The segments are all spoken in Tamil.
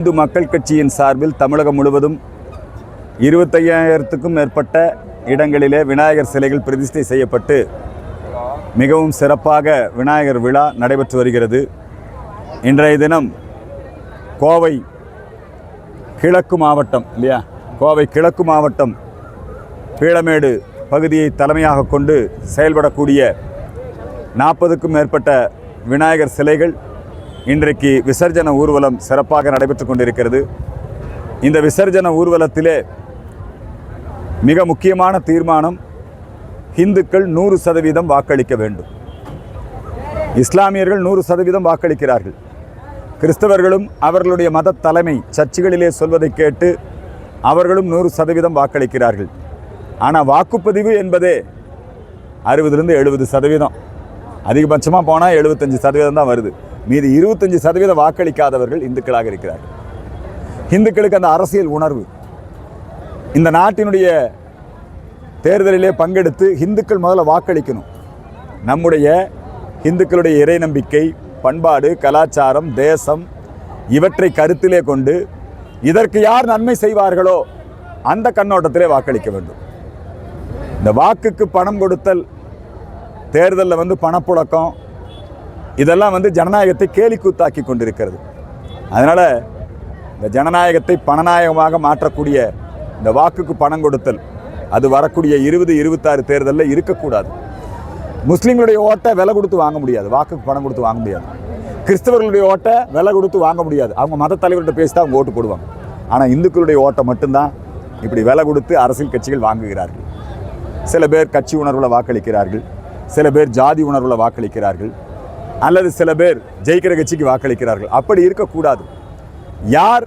இந்து மக்கள் கட்சியின் சார்பில் தமிழகம் முழுவதும் இருபத்தையாயிரத்துக்கும் மேற்பட்ட இடங்களிலே விநாயகர் சிலைகள் பிரதிஷ்டை செய்யப்பட்டு மிகவும் சிறப்பாக விநாயகர் விழா நடைபெற்று வருகிறது. இன்றைய தினம் கோவை கிழக்கு மாவட்டம் இல்லையா? கோவை கிழக்கு மாவட்டம் பீளமேடு பகுதியை தலைமையாக கொண்டு செயல்படக்கூடிய நாற்பதுக்கும் மேற்பட்ட விநாயகர் சிலைகள் இன்றைக்கு விசர்ஜன ஊர்வலம் சிறப்பாக நடைபெற்று கொண்டிருக்கிறது. இந்த விசர்ஜன ஊர்வலத்திலே மிக முக்கியமான தீர்மானம் இந்துக்கள் நூறு சதவீதம் வாக்களிக்க வேண்டும். இஸ்லாமியர்கள் நூறு சதவீதம் வாக்களிக்கிறார்கள். கிறிஸ்தவர்களும் அவர்களுடைய மத தலைமை சர்ச்சுகளிலே சொல்வதை கேட்டு அவர்களும் நூறு சதவீதம் வாக்களிக்கிறார்கள். ஆனால் வாக்குப்பதிவு என்பதே அறுபதுலேருந்து எழுபது சதவீதம். அதிகபட்சமாக போனால் எழுபத்தஞ்சி சதவீதம் தான் வருது. மீது இருபத்தஞ்சு சதவீதம் வாக்களிக்காதவர்கள் இந்துக்களாக இருக்கிறார்கள். இந்துக்களுக்கு அந்த அரசியல் உணர்வு இந்த நாட்டினுடைய தேர்தலிலே பங்கெடுத்து இந்துக்கள் முதல்ல வாக்களிக்கணும். நம்முடைய இந்துக்களுடைய இறை நம்பிக்கை பண்பாடு கலாச்சாரம் தேசம் இவற்றை கருத்திலே கொண்டு இதற்கு யார் நன்மை செய்வார்களோ அந்த கண்ணோட்டத்திலே வாக்களிக்க வேண்டும். இந்த வாக்குக்கு பணம் கொடுத்தல் தேர்தலில் வந்து பணப்புழக்கம் இதெல்லாம் வந்து ஜனநாயகத்தை கேலிக்கூத்தாக்கி கொண்டிருக்கிறது. அதனால் இந்த ஜனநாயகத்தை பணநாயகமாக மாற்றக்கூடிய இந்த வாக்குக்கு பணம் கொடுத்தல் அது வரக்கூடிய இருபது இருபத்தாறு தேர்தலில் இருக்கக்கூடாது. முஸ்லீம்களுடைய ஓட்டை விலை கொடுத்து வாங்க முடியாது வாக்குக்கு பணம் கொடுத்து வாங்க முடியாது. கிறிஸ்தவர்களுடைய ஓட்டை விலை கொடுத்து வாங்க முடியாது. அவங்க மத தலைவர்கிட்ட பேசி தான் அவங்க ஓட்டு போடுவாங்க. ஆனால் இந்துக்களுடைய ஓட்டை மட்டும்தான் இப்படி விலை கொடுத்து அரசியல் கட்சிகள் வாங்குகிறார்கள். சில பேர் கட்சி உணர்வில் வாக்களிக்கிறார்கள். சில பேர் ஜாதி உணர்வில் வாக்களிக்கிறார்கள். அல்லது சில பேர் ஜெயிக்கிற கட்சிக்கு வாக்களிக்கிறார்கள். அப்படி இருக்கக்கூடாது. யார்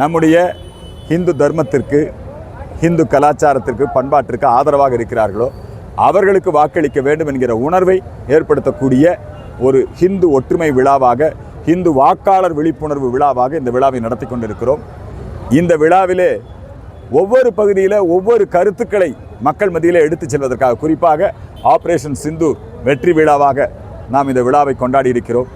நம்முடைய ஹிந்து தர்மத்திற்கு ஹிந்து கலாச்சாரத்திற்கு பண்பாட்டிற்கு ஆதரவாக இருக்கிறார்களோ அவர்களுக்கு வாக்களிக்க வேண்டும் என்கிற உணர்வை ஏற்படுத்தக்கூடிய ஒரு ஹிந்து ஒற்றுமை விழாவாக ஹிந்து வாக்காளர் விழிப்புணர்வு விழாவாக இந்த விழாவை நடத்தி கொண்டிருக்கிறோம். இந்த விழாவிலே ஒவ்வொரு பகுதியில் ஒவ்வொரு கருத்துக்களை மக்கள் மத்தியில் எடுத்துச் செல்வதற்காக குறிப்பாக ஆப்ரேஷன் சிந்து வெற்றி விழாவாக நாம் இந்த விழாவை கொண்டாடி இருக்கிறோம்.